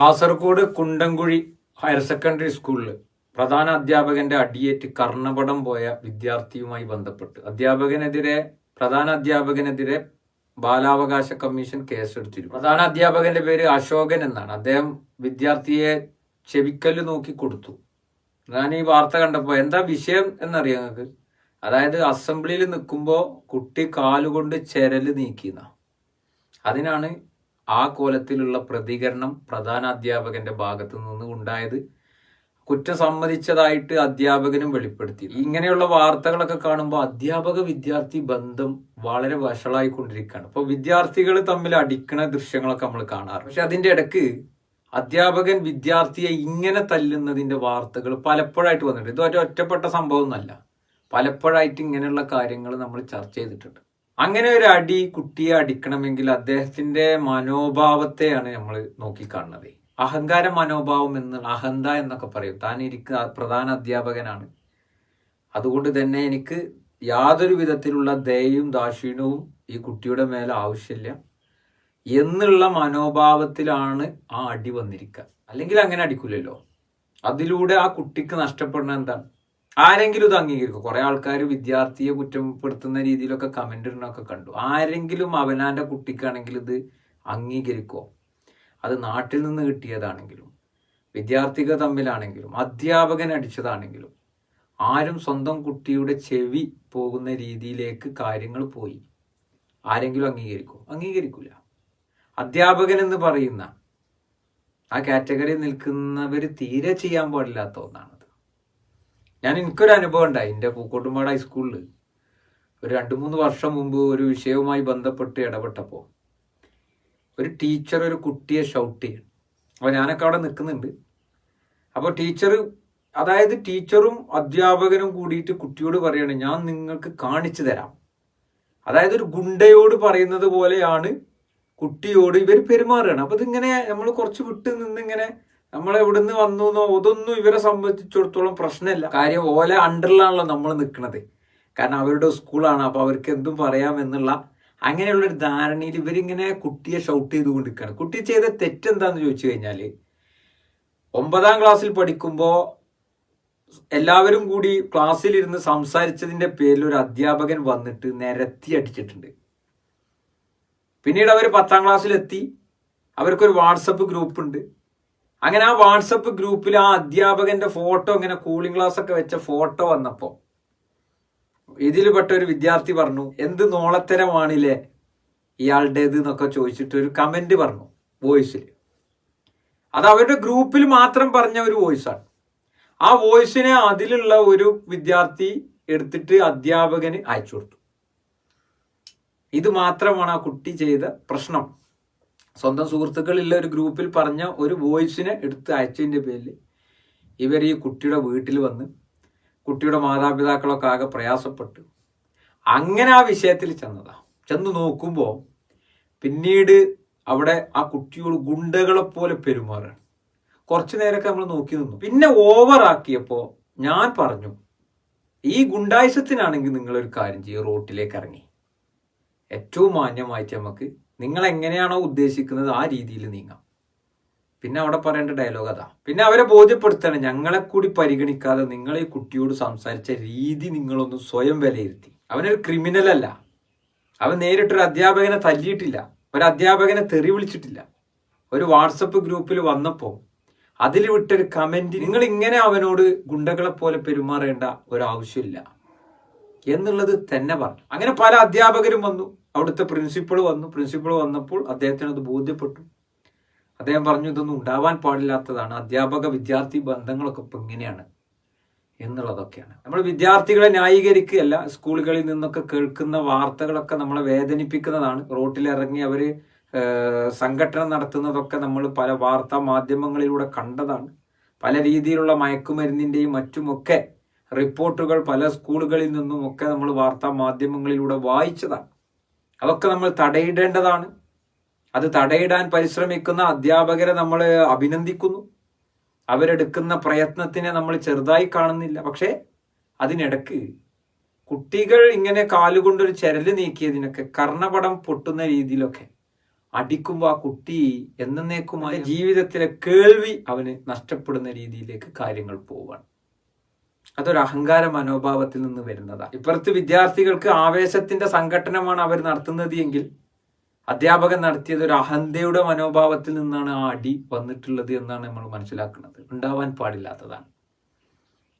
Kasaragod Kundamkuzhi higher secondary സ്കൂളിൽ പ്രധാന അധ്യാപകന്റെ അടിയേറ്റ് കർണപടം പോയ വിദ്യാർത്ഥിയുമായി ബന്ധപ്പെട്ട് അധ്യാപകനെതിരെ പ്രധാന അധ്യാപകനെതിരെ ബാലാവകാശ കമ്മീഷൻ കേസെടുത്തിരുന്നു. പ്രധാന അധ്യാപകന്റെ പേര് അശോകൻ എന്നാണ്. അദ്ദേഹം വിദ്യാർത്ഥിയെ ചെവിക്കല്ല് നോക്കി കൊടുത്തു. ഞാൻ ഈ വാർത്ത കണ്ടപ്പോൾ എന്താ വിഷയം എന്നറിയാം നിങ്ങൾക്ക്? അതായത് അസംബ്ലിയിൽ നിൽക്കുമ്പോൾ കുട്ടി കാലുകൊണ്ട് ചെരൽ നീക്കിയെന്ന. അതിനാണ് ആ കോലത്തിലുള്ള പ്രതികരണം പ്രധാന അധ്യാപകന്റെ ഭാഗത്തു നിന്ന് ഉണ്ടായത് കുറ്റം സമ്മതിച്ചതായിട്ട് അധ്യാപകനും വെളിപ്പെടുത്തി. ഇങ്ങനെയുള്ള വാർത്തകളൊക്കെ കാണുമ്പോൾ അധ്യാപക വിദ്യാർത്ഥി ബന്ധം വളരെ വഷളായിക്കൊണ്ടിരിക്കുകയാണ്. അപ്പോൾ വിദ്യാർത്ഥികൾ തമ്മിൽ അടിക്കണ ദൃശ്യങ്ങളൊക്കെ നമ്മൾ കാണാറ് പക്ഷെ അതിന്റെ ഇടയ്ക്ക് അധ്യാപകൻ വിദ്യാർത്ഥിയെ ഇങ്ങനെ തല്ലുന്നതിന്റെ വാർത്തകൾ പലപ്പോഴായിട്ട് വന്നിട്ടുണ്ട്. ഇത് ഒറ്റ ഒറ്റപ്പെട്ട സംഭവമൊന്നുമല്ല. പലപ്പോഴായിട്ട് ഇങ്ങനെയുള്ള കാര്യങ്ങൾ നമ്മൾ ചർച്ച ചെയ്തിട്ടുണ്ട്. അങ്ങനെ ഒരു അടി കുട്ടിയെ അടിക്കണമെങ്കിൽ അദ്ദേഹത്തിന്റെ മനോഭാവത്തെയാണ് നമ്മൾ നോക്കിക്കാണുന്നത്. അഹങ്കാര മനോഭാവം എന്ന് അഹന്ത എന്നൊക്കെ പറയും. താൻ ഇരിക്കുന്ന പ്രധാന അധ്യാപകനാണ്. അതുകൊണ്ട് തന്നെ എനിക്ക് യാതൊരു വിധത്തിലുള്ള ദയയും ദാക്ഷിണ്യവും ഈ കുട്ടിയുടെ മേലെ ആവശ്യമില്ല. എന്നുള്ള മനോഭാവത്തിലാണ് ആ അടി വന്നിരിക്കുക. അല്ലെങ്കിൽ അങ്ങനെ അടിക്കില്ലല്ലോ അതിലൂടെ ആ കുട്ടിക്ക് നഷ്ടപ്പെടുന്ന എന്താണ്? ആരെങ്കിലും ഇത് അംഗീകരിക്കും. കുറെ ആൾക്കാർ വിദ്യാർത്ഥിയെ കുറ്റപ്പെടുത്തുന്ന രീതിയിലൊക്കെ കമന്റ് ഇടണമൊക്കെ കണ്ടു. ആരെങ്കിലും അവനാന്റെ കുട്ടിക്കാണെങ്കിൽ ഇത് അംഗീകരിക്കുമോ അത് നാട്ടിൽ നിന്ന് കിട്ടിയതാണെങ്കിലും വിദ്യാർത്ഥികൾ തമ്മിലാണെങ്കിലും അധ്യാപകൻ അടിച്ചതാണെങ്കിലും ആരും സ്വന്തം കുട്ടിയുടെ ചെവി പോകുന്ന രീതിയിലേക്ക് കാര്യങ്ങൾ പോയി. ആരെങ്കിലും അംഗീകരിക്കും? അംഗീകരിക്കില്ല അധ്യാപകൻ എന്ന് പറയുന്ന ആ കാറ്റഗറിയിൽ നിൽക്കുന്നവർ തീരെ ചെയ്യാൻ പാടില്ലാത്ത ഒന്നാണത് ഞാൻ എനിക്കൊരു അനുഭവം ഉണ്ടായി. എന്റെ പൂക്കോട്ടുംപാട് ഹൈസ്കൂളിൽ ഒരു രണ്ട് മൂന്ന് വർഷം മുമ്പ് ഒരു വിഷയവുമായി ബന്ധപ്പെട്ട് ഇടപെട്ടപ്പോൾ ഒരു ടീച്ചർ ഒരു കുട്ടിയെ ഷൗട്ട് ചെയ്യണം അപ്പോൾ ഞാനൊക്കെ അവിടെ നിൽക്കുന്നുണ്ട്. അപ്പോൾ ടീച്ചർ അതായത് ടീച്ചറും അധ്യാപകനും കൂടിയിട്ട് കുട്ടിയോട് പറയാണ് ഞാൻ നിങ്ങൾക്ക് കാണിച്ചു തരാം. അതായത് ഒരു ഗുണ്ടയോട് പറയുന്നത് പോലെയാണ് കുട്ടിയോട് ഇവർ പെരുമാറുകയാണ്. അപ്പോൾ ഇതിങ്ങനെ നമ്മൾ കുറച്ച് വിട്ട് നിന്നിങ്ങനെ നമ്മൾ എവിടുന്ന് വന്നു എന്നോ അതൊന്നും ഇവരെ സംബന്ധിച്ചിടത്തോളം പ്രശ്നമില്ല. കാര്യം ഓല അണ്ടറിലാണല്ലോ നമ്മൾ നിൽക്കുന്നത് കാരണം അവരുടെ സ്കൂളാണ്. അപ്പോൾ അവർക്ക് എന്തും പറയാമെന്നുള്ള അങ്ങനെയുള്ള ഒരു ധാരണയിൽ ഇവരിങ്ങനെ കുട്ടിയെ ഷൗട്ട് ചെയ്തുകൊണ്ടിരിക്കുകയാണ് കുട്ടി ചെയ്ത തെറ്റെന്താന്ന് ചോദിച്ചു കഴിഞ്ഞാൽ ഒമ്പതാം ക്ലാസ്സിൽ പഠിക്കുമ്പോൾ എല്ലാവരും കൂടി ക്ലാസ്സിലിരുന്ന് സംസാരിച്ചതിന്റെ പേരിൽ ഒരു അധ്യാപകൻ വന്നിട്ട് നിരത്തി അടിച്ചിട്ടുണ്ട്. പിന്നീട് അവർ പത്താം ക്ലാസ്സിലെത്തി. അവർക്കൊരു വാട്സപ്പ് ഗ്രൂപ്പ് ഉണ്ട് അങ്ങനെ ആ വാട്സപ്പ് ഗ്രൂപ്പിൽ ആ അധ്യാപകന്റെ ഫോട്ടോ ഇങ്ങനെ കൂളിംഗ് ഗ്ലാസ് ഒക്കെ വെച്ച ഫോട്ടോ വന്നപ്പോ ഇതിൽ പെട്ട ഒരു വിദ്യാർത്ഥി പറഞ്ഞു എന്ത് നോളത്തരമാണില്ലേ ഇയാളുടേത് എന്നൊക്കെ ചോദിച്ചിട്ട് ഒരു കമന്റ് പറഞ്ഞു വോയിസിൽ അത് അവരുടെ ഗ്രൂപ്പിൽ മാത്രം പറഞ്ഞ ഒരു വോയിസാണ്. ആ വോയിസിനെ അതിലുള്ള ഒരു വിദ്യാർത്ഥി എടുത്തിട്ട് അധ്യാപകന് അയച്ചു കൊടുത്തു. ഇത് മാത്രമാണ് ആ കുട്ടി ചെയ്ത പ്രശ്നം. സ്വന്തം സുഹൃത്തുക്കളുള്ള ഒരു ഗ്രൂപ്പിൽ പറഞ്ഞ ഒരു വോയിസിനെ എടുത്ത് അയച്ചതിന്റെ പേരിൽ ഇവർ ഈ കുട്ടിയുടെ വീട്ടിൽ വന്ന് കുട്ടിയുടെ മാതാപിതാക്കളൊക്കെ ആകെ പ്രയാസപ്പെട്ടു. അങ്ങനെ ആ വിഷയത്തിൽ ചെന്നതാ. ചെന്ന് നോക്കുമ്പോൾ പിന്നീട് അവിടെ ആ കുട്ടിയോട് ഗുണ്ടകളെ പോലെ പെരുമാറാണ്. കുറച്ചു നേരമൊക്കെ നമ്മൾ നോക്കി നിന്നു. പിന്നെ ഓവറാക്കിയപ്പോൾ ഞാൻ പറഞ്ഞു ഈ ഗുണ്ടായുസത്തിനാണെങ്കിൽ നിങ്ങളൊരു കാര്യം ചെയ്യും റോട്ടിലേക്ക് ഇറങ്ങി. ഏറ്റവും മാന്യമായിട്ട് നമുക്ക് നിങ്ങൾ എങ്ങനെയാണോ ഉദ്ദേശിക്കുന്നത് ആ രീതിയിൽ നീങ്ങാം. പിന്നെ അവിടെ പറയേണ്ട ഡയലോഗ് അതാ. പിന്നെ അവരെ ബോധ്യപ്പെടുത്തണം. ഞങ്ങളെ കൂടി പരിഗണിക്കാതെ നിങ്ങൾ ഈ കുട്ടിയോട് സംസാരിച്ച രീതി നിങ്ങളൊന്ന് സ്വയം വിലയിരുത്തി. അവനൊരു ക്രിമിനൽ അല്ല. അവൻ നേരിട്ടൊരു അധ്യാപകനെ തല്ലിയിട്ടില്ല. ഒരു അധ്യാപകനെ തെറി വിളിച്ചിട്ടില്ല. ഒരു വാട്സപ്പ് ഗ്രൂപ്പിൽ വന്നപ്പോൾ അതിൽ വിട്ടൊരു കമന്റ് നിങ്ങൾ ഇങ്ങനെ അവനോട് ഗുണ്ടകളെ പോലെ പെരുമാറേണ്ട ഒരാവശ്യമില്ല എന്നുള്ളത് തന്നെ പറഞ്ഞു. അങ്ങനെ പല അധ്യാപകരും വന്നു. അവിടുത്തെ പ്രിൻസിപ്പൾ വന്നു. പ്രിൻസിപ്പൾ വന്നപ്പോൾ അദ്ദേഹത്തിന് അത് ബോധ്യപ്പെട്ടു. അദ്ദേഹം പറഞ്ഞു ഇതൊന്നും ഉണ്ടാവാൻ പാടില്ലാത്തതാണ്. അധ്യാപക വിദ്യാർത്ഥി ബന്ധങ്ങളൊക്കെ ഇപ്പം ഇങ്ങനെയാണ് എന്നുള്ളതൊക്കെയാണ്. നമ്മൾ വിദ്യാർത്ഥികളെ ന്യായീകരിക്കുകയല്ല. സ്കൂളുകളിൽ നിന്നൊക്കെ കേൾക്കുന്ന വാർത്തകളൊക്കെ നമ്മളെ വേദനിപ്പിക്കുന്നതാണ്. റോട്ടിലിറങ്ങി അവർ സംഘടന നടത്തുന്നതൊക്കെ നമ്മൾ പല വാർത്താ മാധ്യമങ്ങളിലൂടെ കണ്ടതാണ്. പല രീതിയിലുള്ള മയക്കുമരുന്നിന്റെയും മറ്റുമൊക്കെ റിപ്പോർട്ടുകൾ പല സ്കൂളുകളിൽ നിന്നും ഒക്കെ നമ്മൾ വാർത്താ മാധ്യമങ്ങളിലൂടെ വായിച്ചതാണ്. അതൊക്കെ നമ്മൾ തടയിടേണ്ടതാണ്. അത് തടയിടാൻ പരിശ്രമിക്കുന്ന അധ്യാപകരെ നമ്മൾ അഭിനന്ദിക്കുന്നു. അവരെടുക്കുന്ന പ്രയത്നത്തിനെ നമ്മൾ ചെറുതായി കാണുന്നില്ല. പക്ഷേ അതിനിടക്ക് കുട്ടികൾ ഇങ്ങനെ കാലുകൊണ്ടൊരു ചരൽ നീക്കിയതിനൊക്കെ കർണപടം പൊട്ടുന്ന രീതിയിലൊക്കെ അടിക്കുമ്പോൾ ആ കുട്ടി എന്നേക്കുമായ ജീവിതത്തിലെ കേൾവി അവന് നഷ്ടപ്പെടുന്ന രീതിയിലേക്ക് കാര്യങ്ങൾ പോവാണ്. അതൊരു അഹങ്കാര മനോഭാവത്തിൽ നിന്ന് വരുന്നതാണ് ഇപ്പുറത്ത് വിദ്യാർത്ഥികൾക്ക് ആവേശത്തിന്റെ സംഘടനമാണ് അവർ നടത്തുന്നത് എങ്കിൽ അധ്യാപകൻ നടത്തിയത് ഒരു അഹന്തയുടെ മനോഭാവത്തിൽ നിന്നാണ് ആ അടി വന്നിട്ടുള്ളത് എന്നാണ് നമ്മൾ മനസ്സിലാക്കുന്നത്. ഉണ്ടാവാൻ പാടില്ലാത്തതാണ്.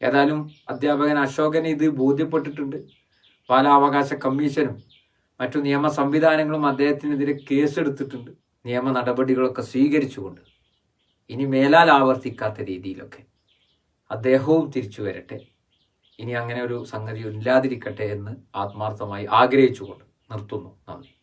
ഏതായാലും അധ്യാപകൻ അശോകൻ ഇത് ബോധ്യപ്പെട്ടിട്ടുണ്ട്. ബാലാവകാശ കമ്മീഷനും മറ്റു നിയമ സംവിധാനങ്ങളും അദ്ദേഹത്തിനെതിരെ കേസെടുത്തിട്ടുണ്ട്. നിയമ നടപടികളൊക്കെ സ്വീകരിച്ചുകൊണ്ട്. ഇനി മേലാൽ ആവർത്തിക്കാത്ത രീതിയിലൊക്കെ. അദ്ദേഹവും തിരിച്ചു വരട്ടെ. ഇനി അങ്ങനെ ഒരു സംഗതി ഇല്ലാതിരിക്കട്ടെ എന്ന് ആത്മാർത്ഥമായി ആഗ്രഹിച്ചുകൊണ്ട് നിർത്തുന്നു. നന്ദി.